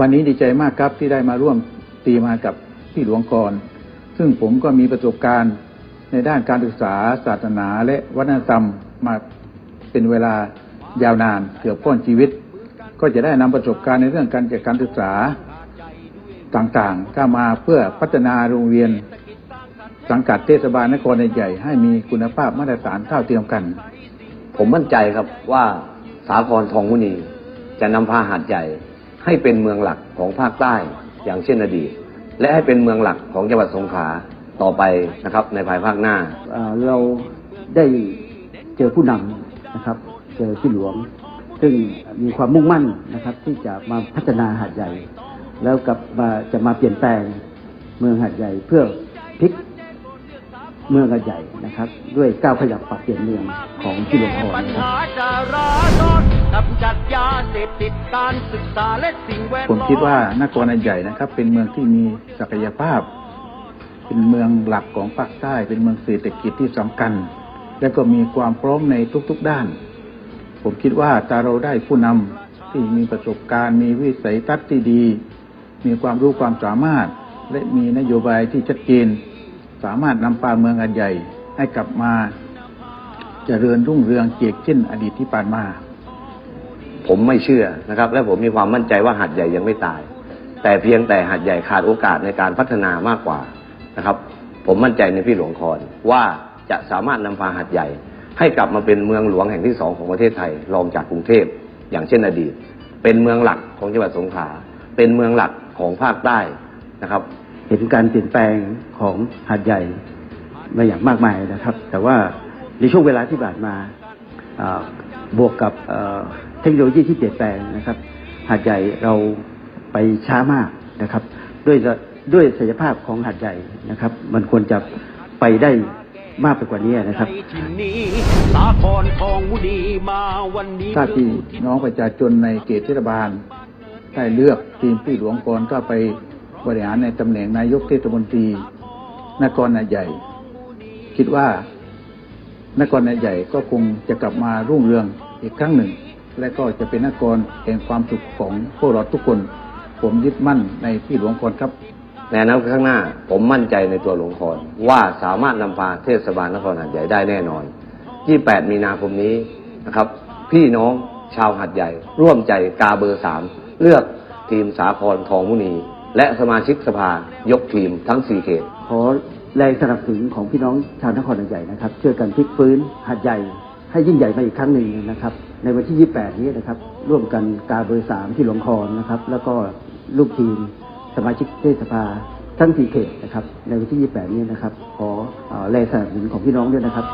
วันนี้ดีใจมากครับที่ได้มาร่วมตีมากับพี่หลวงกร ซึ่งผมก็มีประสบการณ์ในด้านการศึกษาศาสนาและวัฒนธรรมมาเป็นเวลายาวนานเกือบพ้อนชีวิต ก็จะได้นำประสบการณ์ในเรื่องการจัดการศึกษาต่างๆ เข้ามาเพื่อพัฒนาโรงเรียน สังกัดเทศบาลนครใหญ่ให้มีคุณภาพมาตรฐานเท่าเทียมกัน ผมมั่นใจครับว่าสาครทองมุนีจะนำพาหาดใหญ่ ให้เป็นเมืองหลักของภาคใต้อย่างเช่นอดีต และให้เป็นเมืองหลักของจังหวัดสงขลาต่อไปนะครับในภายภาคหน้า เราได้เจอผู้นำนะครับ เจอพี่หลวง ซึ่งมีความมุ่งมั่นนะครับ ที่จะมาพัฒนาหาดใหญ่ แล้วกับมาจะมาเปลี่ยนแปลงเมืองหาดใหญ่เพื่อพลิกเมืองหาดใหญ่นะครับ ด้วยก้าวขยับปรับเปลี่ยนเมืองของพี่หลวงพรปัญนะครับ จัดยาเสพติดการศึกษาและสิ่งแวดล้อมผมคิดว่านครใหญ่นะครับ เป็นเมืองที่มีศักยภาพ เป็นเมืองหลักของภาคใต้ เป็นเมืองเศรษฐกิจที่สำคัญ และก็มีความพร้อมในทุกๆด้าน ผมคิดว่าถ้าเราได้ผู้นำที่มีประสบการณ์ มีวิสัยทัศน์ที่ดี มีความรู้ความสามารถ และมีนโยบายที่ชัดเจน สามารถนำพาเมืองอันใหญ่ให้กลับมาเจริญรุ่งเรืองเกียกเช่นอดีตที่ผ่านมา ผมไม่เชื่อนะครับ และผมมีความมั่นใจว่าหาดใหญ่ยังไม่ตาย แต่เพียงแต่หาดใหญ่ขาดโอกาสในการพัฒนามากกว่านะครับ ผมมั่นใจในพี่หลวงคอนว่าจะสามารถนำพาหาดใหญ่ ให้กลับมาเป็นเมืองหลวงแห่งที่สองของประเทศไทยรองจากกรุงเทพอย่างเช่นอดีต เป็นเมืองหลักของจังหวัดสงขลาเป็นเมืองหลักของภาคใต้นะครับ เห็นการเปลี่ยนแปลงของหาดใหญ่มาอย่างมากมายนะครับ แต่ว่าในช่วงเวลาที่ผ่านมาบวกกับ เทคโนโลยีที่เปลี่ยนแปลงนะครับ หาดใหญ่เราไปช้ามากนะครับ ด้วยด้วยศักยภาพของหาดใหญ่นะครับ มันควรจะไปได้มากไปกว่านี้นะครับในที่นี้สาครทองดีมาวันนี้ถ้าพี่น้องประชาชนในเขตเทศบาลได้เลือกทีมพี่หลวงกรก็ไปบริหารในตำแหน่งนายกเทศมนตรีนครนาใหญ่ คิดว่านครนาใหญ่ก็คงจะกลับมารุ่งเรืองอีกครั้งหนึ่ง และก็จะเป็นนครแห่งความสุขของพวกเราทุกคน ผมยึดมั่นในพี่หลวงกรครับในอนาคตข้างหน้าผมมั่นใจในตัวหลวงคอนว่าสามารถนำพาเทศบาลนครหาดใหญ่ได้แน่นอน 28 มีนาคมนี้นะครับ พี่น้องชาวหาดใหญ่ ร่วมใจกาเบอร์สามเลือกทีมสาครทองมุนี และสมาชิกสภายกทีมทั้ง 4 เขต ขอแรงสนับสนุนของพี่น้องชาวนครหาดใหญ่นะครับช่วยกันพลิกฟื้นหาดใหญ่ให้ยิ่งใหญ่มาอีกครั้งหนึ่งนะครับ ในวันที่ 28 นี้นะครับ ร่วมกันกาเบอร์สามที่หลวงคอนนะครับ แล้วก็ลูกทีมสมาชิกเทศภาทั้งสี่เขตนะครับ ในวันที่ 28 นี้นะครับ ขออแรงสนับสนุนของพี่น้องด้วยนะครับ